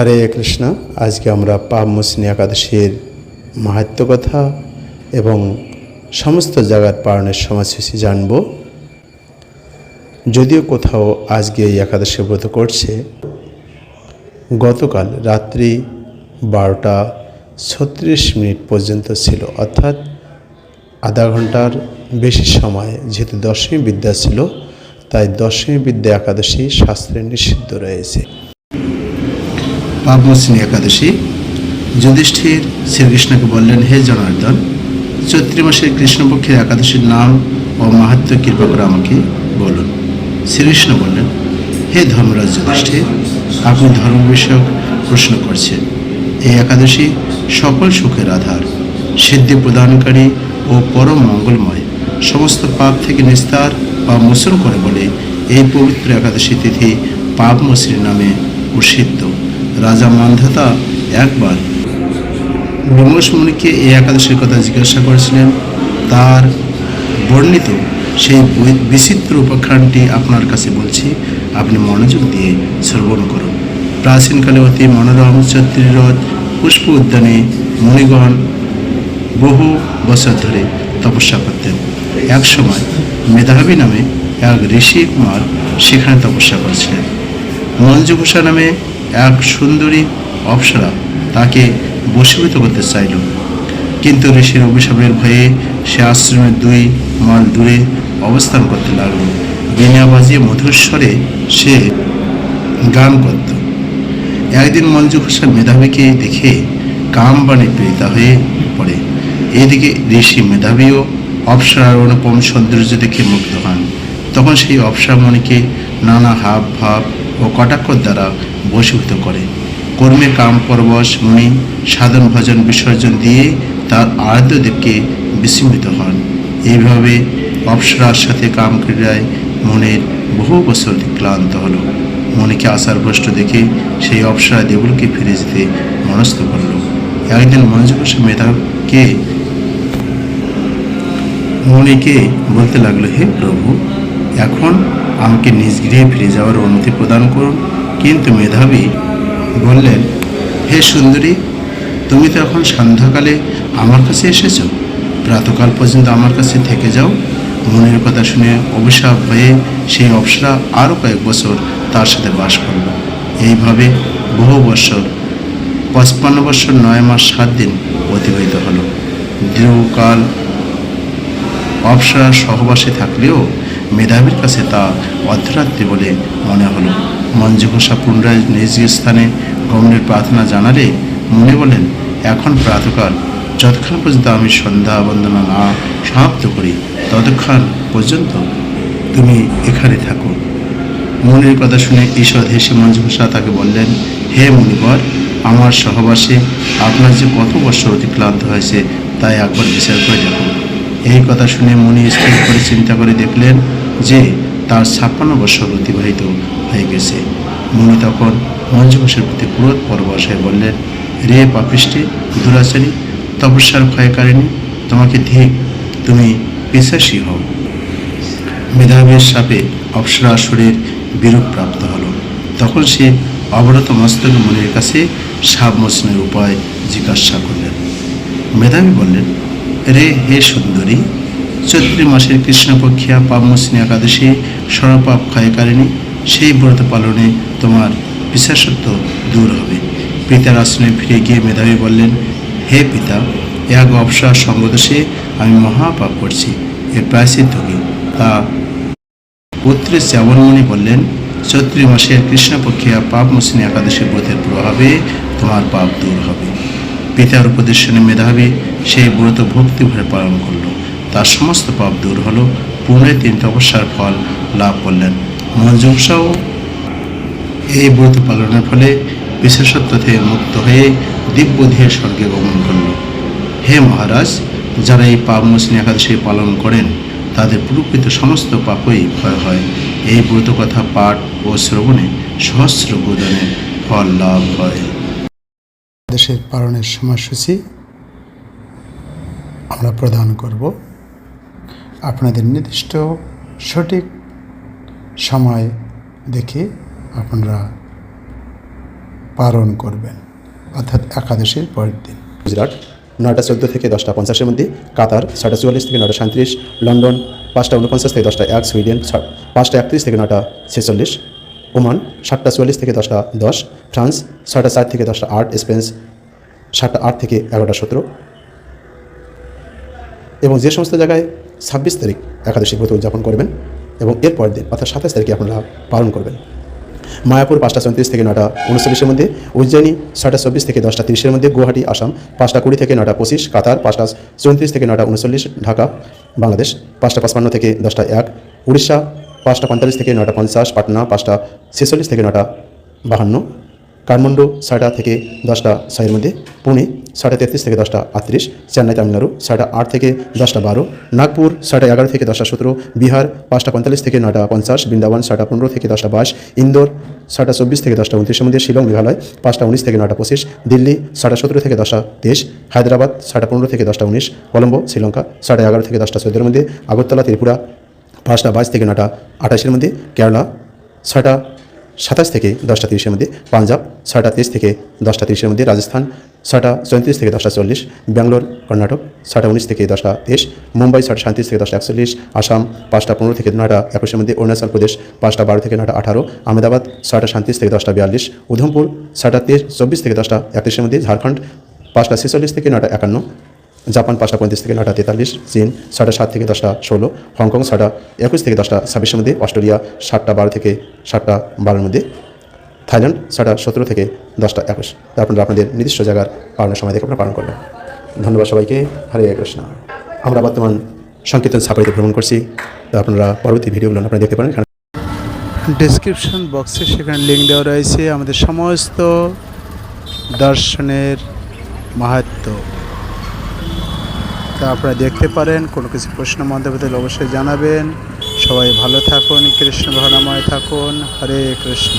হরে কৃষ্ণ, আজকে আমরা পাপ মোসিনী একাদশীর মাহাত্ম কথা এবং সমস্ত জায়গার পালনের সময়সূচি জানব। যদিও কোথাও আজকে এই একাদশী ব্রত করছে, গতকাল রাত্রি বারোটা ছত্রিশ মিনিট পর্যন্ত ছিল, অর্থাৎ আধা ঘণ্টার বেশি সময়, যেহেতু দশমী বিদ্যা ছিল, তাই দশমী বিদ্যা একাদশী শাস্ত্রে নিষিদ্ধ রয়েছে। পাবমোসিনী একাদশী। যুধিষ্ঠির শ্রীকৃষ্ণকে বললেন, হে জনার্দন, চৈত্রী মাসের কৃষ্ণপক্ষের একাদশীর নাম ও মাহাত্ম কৃপা করে আমাকে বলুন। শ্রীকৃষ্ণ বললেন, হে ধর্মরাজ যুধিষ্ঠির, আপনি ধর্ম বিষয়ক প্রশ্ন করছেন। এই একাদশী সকল সুখের আধার, সিদ্ধি প্রদানকারী ও পরম মঙ্গলময়, সমস্ত পাপ থেকে নিস্তার বা মোচন করে বলে এই পবিত্র একাদশী তিথি পাপ মসির নামে প্রসিদ্ধ। রাজা মান্ধাতা একবার। বিমর্ষ মুনিকে এই একাদশীর কথা জিজ্ঞাসা করেছিলেন, তার বর্ণিত সেই বিচিত্র উপাখ্যানটি আপনার কাছে বলছি, আপনি মনোযোগ দিয়ে শ্রবণ করুন। প্রাচীনকালে অতি মনোরম চত্রিরথ পুষ্প উদ্যানে মুনিগণ বহু বছর ধরে তপস্যা করতেন। এক সময় মেধাবী নামে এক ঋষি কুমার সেখানে তপস্যা করছিলেন। মঞ্জুভূষা নামে এক সুন্দরী অপ্সরা তাকে বশীভূত করতে চাইল। কিন্তু ঋষির অভিশাপের ভয়ে সে আশ্রমের দুই মাইল দূরে অবস্থান করতে লাগল। বিনা বাজিয়ে মধুর স্বরে সে গান করত। একদিন মঞ্জু ঘোষা মেধাবীকে দেখে কাম বাণে পীড়িতা হয়ে পড়ে। এদিকে ঋষি মেধাবীও অপ্সরার অনুপম সৌন্দর্য দেখে মুগ্ধ হন। তখন সেই অপ্সরামণিকে নানা হাব ভাব ও কটাক্ষর দ্বারা বশীভূত করে। কর্মে কাম, পরবশ, মুনি, সাধন, ভজন, বিসর্জন দিয়ে তার আরাধ্যদেবকে বিস্মিত হন। এইভাবে অপসরার সাথে কাম ক্রীড়ায় মনের বহু বছর ক্লান্ত হলো। মনিকে আসার ভ্রষ্ট দেখে সেই অপসরা দেবলকে ফিরে যেতে মনস্থ করল। একদিন মনোযোগ মেধাকে মনিকে বলতে লাগল, হে প্রভু, এখন আমাকে নিজ গৃহে ফিরে যাওয়ার অনুমতি প্রদান করুন। কিন্তু মেধাবী বললেন, হে সুন্দরী, তুমি তো এখন সন্ধ্যাকালে আমার কাছে এসেছ। প্রাতকাল পর্যন্ত আমার কাছে থেকে যাও। মনের কথা শুনে অভিশাপ হয়ে সেই অপ্সরা আরও কয়েক বছর তার সাথে বাস করল। এইভাবে বহু বছর পঁচপান্ন বছর নয় মাস সাত দিন অতিবাহিত হলো। দীর্ঘকাল অপসরার সহবাসে থাকলেও মেধাবীর কাছে তা অর্ধরাত্রি বলে মনে হলো। মঞ্জু ঘোষা পুনরায় নিজ স্থানে গমনের প্রার্থনা জানালে মনে বলেন, এখন প্রাতকাল। যতক্ষণ পর্যন্ত আমি সন্ধ্যা বন্দনা না সমাপ্ত করি, ততক্ষণ পর্যন্ত তুমি এখানে থাকো। মনের কথা শুনে ঈশ্বর হেসে মঞ্জু ঘোষা তাকে বললেন, হে মণিবর আমার সহবাসে আপনার যে কত বছর অতিক্লান্ত হয়েছে, তাই একবার বিচার করে দেখুন। এই কথা শুনে মনি স্থির করে চিন্তা করে দেখলেন যে তার ছাপ্পান্ন বছর অতিবাহিত হয়ে গেছে। মনি তখন মঞ্জু ঘোষের প্রতি ক্রোধ পরবশ হয়ে বললেন, রে পাপিষ্টি দুরাচারী, তপস্যার ক্ষয়কারিণী, তোমাকে ধিক তুমি পিসাসী হও। মেধাবীর সাপে অপ্সরা আসরের বিরূপ প্রাপ্ত হলো। তখন সে অবরত মস্তক মনির কাছে সাপ মোচনের উপায় জিজ্ঞাসা করলেন। মেধাবী বললেন, রে, হে সুন্দরী চৈত্রী মাসের কৃষ্ণপক্ষিয়া পাবমোসিনী একাদশী সর্বপাপ ক্ষয়কারিণী, সেই ব্রত পালনে তোমার বিশেষত্ব দূর হবে। পিতার আশ্রমে ফিরে গিয়ে মেধাবী বললেন, হে পিতা এক অবসর সঙ্গদোষে আমি মহাপাপ করছি। এর প্রায়শ্চিত্ত কি? তা পুত্রের শ্যাবণমণি বললেন, চৈত্রী মাসের কৃষ্ণপক্ষিয়া পাপ মোসিনী একাদশী ব্রতের প্রভাবে তোমার পাপ দূর হবে। পিতার উপদেশনে মেধাবী সেই ব্রত ভক্তি ভরে পালন করল। তার সমস্ত পাপ দূর হলো। পুনরায় তিনি তপস্যার ফল লাভ করলেন। মঞ্জুসাও এই ব্রত পালনের ফলে বিশেষত্ব থেকে মুক্ত হয়ে দিব্য ধীরে স্বর্গে গমন করল। হে মহারাজ, যারা এই পাপ মোসিনী একাদশী পালন করেন, তাদের প্রকৃত সমস্ত পাপই ক্ষয় হয়। এই ব্রত কথা পাঠ ও শ্রবণে সহস্র গোদানের ফল লাভ হয়। দেশের পালনের সময়সূচি আমরা প্রদান করব। আপনাদের নির্দিষ্ট সঠিক সময় দেখে আপনারা পালন করবেন। অর্থাৎ একাদশীর পরের দিন। গুজরাট, নয়টা চোদ্দ থেকে দশটা পঞ্চাশের মধ্যে, কাতার, ছয়টা চুয়াল্লিশ থেকে নয়টা সাঁত্রিশ, লন্ডন, পাঁচটা উনপঞ্চাশ থেকে দশটা এক, সুইডেন পাঁচটা একত্রিশ থেকে নয়টা ছেচল্লিশ, ওমান, সাতটা চুয়াল্লিশ থেকে দশটা দশ, ফ্রান্স, ছয়টা চার থেকে দশটা আট, স্পেন, সাতটা আট থেকে এগারোটা সতেরো এবং যে সমস্ত জায়গায় ছাব্বিশ তারিখ একাদশী ব্রত উদযাপন করবেন এবং এর পরের দিন, অর্থাৎ সাতাশ তারিখে আপনারা পালন করবেন। মায়াপুর পাঁচটা চৌত্রিশ থেকে নটা উনচল্লিশের মধ্যে, উজ্জয়িনী ছয়টা চব্বিশ থেকে দশটা তিরিশের মধ্যে, গুয়াহাটি, আসাম পাঁচটা কুড়ি থেকে নটা পঁচিশ, কাতার পাঁচটা চৌত্রিশ থেকে নটা উনচল্লিশ ঢাকা, বাংলাদেশ পাঁচটা পাঁচপান্ন থেকে দশটা এক, উড়িষ্যা পাঁচটা পঁয়তাল্লিশ থেকে নটা পঞ্চাশ, পাটনা পাঁচটা ছেচল্লিশ থেকে নটা বাহান্ন কাঠমান্ডু ছয়টা থেকে দশটা ছয়ের মধ্যে, পুনে ছয়টা তেত্রিশ থেকে দশটা আটত্রিশ, চেন্নাই তামিলনাড়ু ছয়টা আট থেকে দশটা বারো, নাগপুর ছয়টা এগারো থেকে দশটা সতেরো, বিহার পাঁচটা পঁয়তাল্লিশ থেকে নটা পঞ্চাশ, বৃন্দাবন ছয়টা পনেরো থেকে দশটা বাইশ, ইন্দোর ছয়টা চব্বিশ থেকে দশটা উনত্রিশের মধ্যে, শিলং মেঘালয় পাঁচটা উনিশ থেকে নটা পঁচিশ, দিল্লি ছয়টা সতেরো থেকে দশটা তেইশ, হায়দ্রাবাদ ছয়টা পনেরো থেকে দশটা উনিশ কলম্বো, শ্রীলঙ্কা ছয়টা এগারো থেকে দশটা চোদ্দোর মধ্যে, আগরতলা, ত্রিপুরা পাঁচটা বাইশ থেকে নটা আঠাশের মধ্যে, কেরালা ছয়টা সাতাশ থেকে দশটা তিরিশের মধ্যে পাঞ্জাব, ছয়টা তেইশ থেকে দশটা তিরিশের মধ্যে রাজস্থান, ছয়টা চৌত্রিশ থেকে দশটা চল্লিশ, ব্যাঙ্গালোর, কর্ণাটক, ছয়টা উনিশ থেকে দশটা তেইশ, মুম্বাই, ছয়টা সাঁত্রিশ থেকে দশটা একচল্লিশ, আসাম, পাঁচটা পনেরো থেকে নয়টা একুশের মধ্যে অরুণাচল প্রদেশ, পাঁচটা বারো থেকে নয়টা আঠারো, আহমেদাবাদ, ছয়টা সাঁত্রিশ থেকে দশটা বিয়াল্লিশ, উধমপুর, ছয়টা তেইশ, চব্বিশ থেকে দশটা একত্রিশের মধ্যে ঝাড়খণ্ড, পাঁচটা ছেচল্লিশ থেকে নয়টা একান্ন জাপান পাঁচটা পঁয়ত্রিশ থেকে নটা তেতাল্লিশ, চীন সাড়ে সাত থেকে দশটা ষোলো, হংকং ছটা একুশ থেকে দশটা ছাব্বিশের মধ্যে, অস্ট্রেলিয়া সাতটা বারো থেকে সাতটা বারোর মধ্যে, থাইল্যান্ড ছটা সতেরো থেকে দশটা একুশ। আপনারা আপনাদের নির্দিষ্ট জায়গার পালনের সময় দেখে আপনারা পালন করবেন। ধন্যবাদ সবাইকে। হরে কৃষ্ণ। আমরা বর্তমান সংকীর্তন সাফারিতে ভ্রমণ করছি। তা আপনারা পরবর্তী ভিডিওগুলো আপনারা দেখতে পারেন। ডেসক্রিপশন বক্সে সেখানে লিঙ্ক দেওয়া রয়েছে। আমাদের সমস্ত দর্শনের মাহাত্ম তা আপনারা দেখতে পারেন, কোনো কিছু প্রশ্ন মন্তব্য অবশ্যই জানাবেন। সবাই ভালো থাকুন, কৃষ্ণ ভাবনাময় থাকুন, হরে কৃষ্ণ।